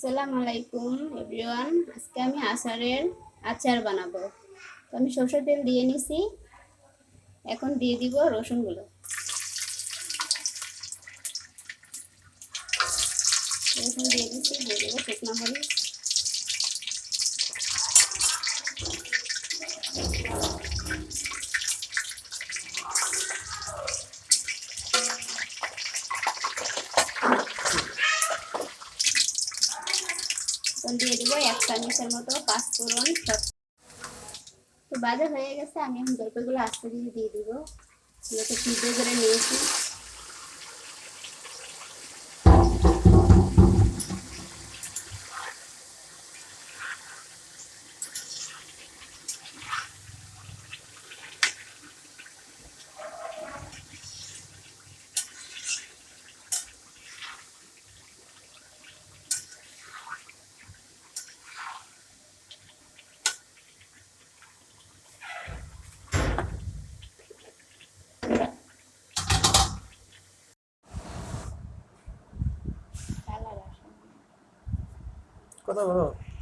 আসসালামু আলাইকুম এভরিওয়ান আজকে আমি আচারের আচার বানাবো। তো আমি সরষের তেল দিয়ে নিছি। এখন দিয়ে দিব রসুনগুলো। রসুন দিয়ে দিচ্ছি দিয়ে দেবো শুকনো মরিচ। এখন দিয়ে দেবো, এক চামচের মতো পাঁচফোড়ন সব। তো বাজার হয়ে গেছে, আমি এখন জলপাইগুলো আস্তে দিয়ে দিয়ে দিব। যেহেতু সিদ্ধ করে নিয়েছি। 我呢